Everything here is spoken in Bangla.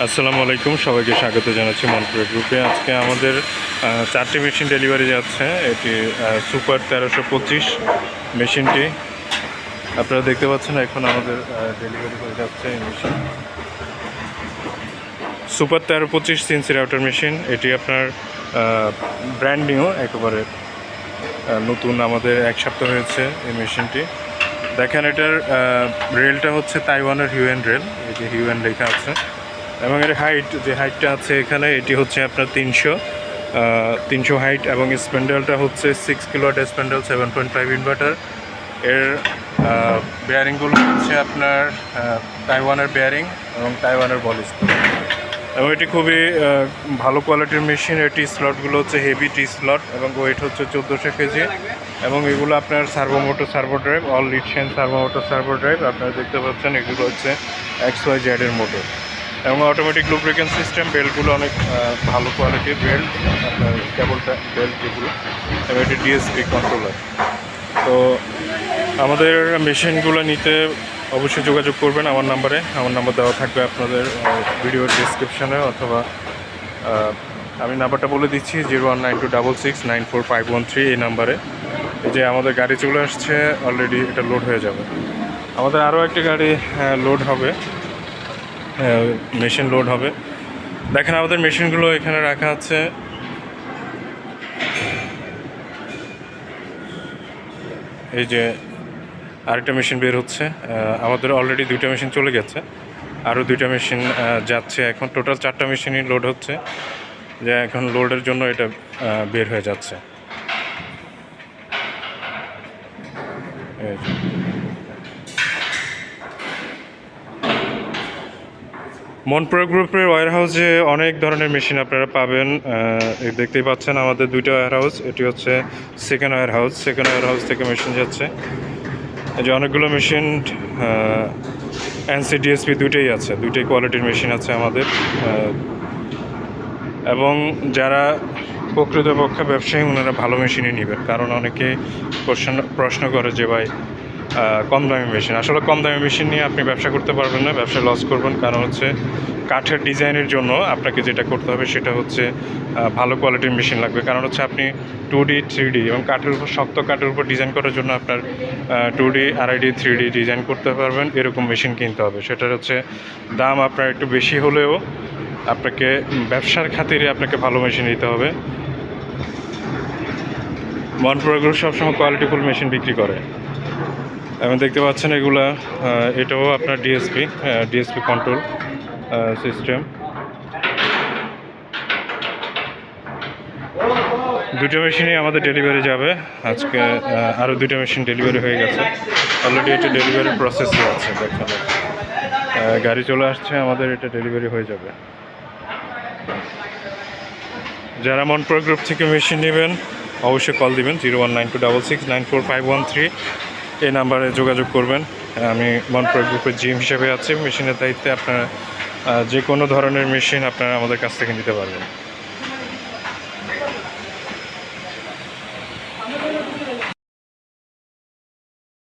আসসালামু আলাইকুম, সবাইকে স্বাগত জানাচ্ছি মনপুরা গ্রুপে। আজকে আমাদের চারটি মেশিন ডেলিভারি যাচ্ছে। এটি সুপার তেরোশো পঁচিশ মেশিনটি। আপনারা দেখতে পাচ্ছেন এখন আমাদের ডেলিভারি হয়ে যাচ্ছে এই মেশিন। সুপার তেরো পঁচিশ সিনসি রাউটার মেশিন। এটি আপনার ব্র্যান্ড নিউ একেবারে নতুন আমাদের এক সপ্তাহ হয়েছে এই মেশিনটি। দেখেন এটার রেলটা হচ্ছে তাইওয়ানের হিউএন রেল যে হিউএন লেখা আছে। এবং এর হাইট যে হাইটটা আছে এখানে, এটি হচ্ছে আপনার তিনশো তিনশো হাইট এবং স্প্যান্ডেলটা হচ্ছে six kilowatt spindle seven point five inverter এর বেয়ারিংগুলো হচ্ছে আপনার তাইওয়ানের বেয়ারিং এবং তাইওয়ানের বলিস এবং এটি খুবই ভালো কোয়ালিটির মেশিন এটি স্লটগুলো হচ্ছে হেভি টি স্লট এবং ওয়েট হচ্ছে চোদ্দোশো কেজি। এবং এগুলো আপনার servomotor servo drive all Leadshine servomotor servo drive আপনারা দেখতে পাচ্ছেন, এগুলো হচ্ছে এক্স ওয়াই জেডের মোটর এবং অটোমেটিক লুব্রিকেন সিস্টেম বেল্টগুলো অনেক ভালো কোয়ালিটির বেল্ট কেবলটা বেল্ট যেগুলো, এবং এটি ডিএসপি কন্ট্রোলার তো আমাদের মেশিনগুলো নিতে অবশ্যই যোগাযোগ করবেন আমার নাম্বারে। আমার নাম্বার দেওয়া থাকবে আপনাদের ভিডিওর ডিসক্রিপশনে অথবা আমি নাম্বারটা বলে দিচ্ছি zero one nine two double six nine four five one three এই নাম্বারে। যে আমাদের গাড়ি চলে আসছে অলরেডি এটা লোড হয়ে যাবে। আমাদের আরও একটি গাড়ি লোড হবে। মেশিন লোড হবে। দেখেন আমাদের মেশিনগুলো এখানে রাখা আছে। এই যে আরেকটা মেশিন বের হচ্ছে। আমাদের অলরেডি দুইটা মেশিন চলে গেছে। আরও দুইটা মেশিন যাচ্ছে। এখন টোটাল চারটা মেশিনই লোড হচ্ছে। যে এখন লোডের জন্য এটা বের হয়ে যাচ্ছে। এই যে। মনপুরা গ্রুপের ওয়ার হাউসে অনেক ধরনের মেশিন আপনারা পাবেন। দেখতেই পাচ্ছেন আমাদের দুইটা ওয়ার হাউস এটি হচ্ছে second warehouse second warehouse থেকে মেশিন যাচ্ছে। এই যে অনেকগুলো মেশিন এনসি ডিএসপি দুইটাই আছে। দুইটাই কোয়ালিটির মেশিন আছে আমাদের। এবং যারা প্রকৃতপক্ষে ব্যবসায়ী, ওনারা ভালো মেশিনই নেবেন। কারণ অনেকে প্রশ্ন প্রশ্ন করে যে, ভাই কম দামি মেশিন। আসলে কম দামি মেশিন নিয়ে আপনি ব্যবসা করতে পারবেন না, ব্যবসা লস করবেন। কারণ হচ্ছে কাঠের ডিজাইনের জন্য আপনাকে যেটা করতে হবে সেটা হচ্ছে ভালো কোয়ালিটির মেশিন লাগবে। কারণ হচ্ছে আপনি টু ডি থ্রি ডি এবং কাঠের উপর, শক্ত কাঠের উপর ডিজাইন করার জন্য আপনার টু ডি আড়াই ডি থ্রি ডি ডিজাইন করতে পারবেন। এরকম মেশিন কিনতে হবে। সেটার হচ্ছে দাম আপনার একটু বেশি হলেও আপনাকে ব্যবসার খাতিরে আপনাকে ভালো মেশিন নিতে হবে। মনপুরা গ্রুপ সবসময় কোয়ালিটিফুল মেশিন বিক্রি করে। এবং দেখতে পাচ্ছেন এগুলা এটাও আপনার ডিএসপি ডিএসপি কন্ট্রোল সিস্টেম দুটো মেশিনই আমাদের ডেলিভারি যাবে। আজকে আরও দুটো মেশিন ডেলিভারি হয়ে গেছে। অলরেডি এটা ডেলিভারি প্রসেসে আছে, দেখেন। গাড়ি চলে আসছে, আমাদের এটা ডেলিভারি হয়ে যাবে। যারা মনপুরা গ্রুপ থেকে মেশিন নেবেন, অবশ্যই কল দিবেন zero one nine two double six nine four five one three এই নাম্বারে যোগাযোগ করবেন। আমি মনপ্রয় গ্রুপের জিম হিসেবে আছি। মেশিনের দায়িত্বে আপনারা যে কোনো ধরনের মেশিন আপনারা আমাদের কাছ থেকে নিতে পারবেন।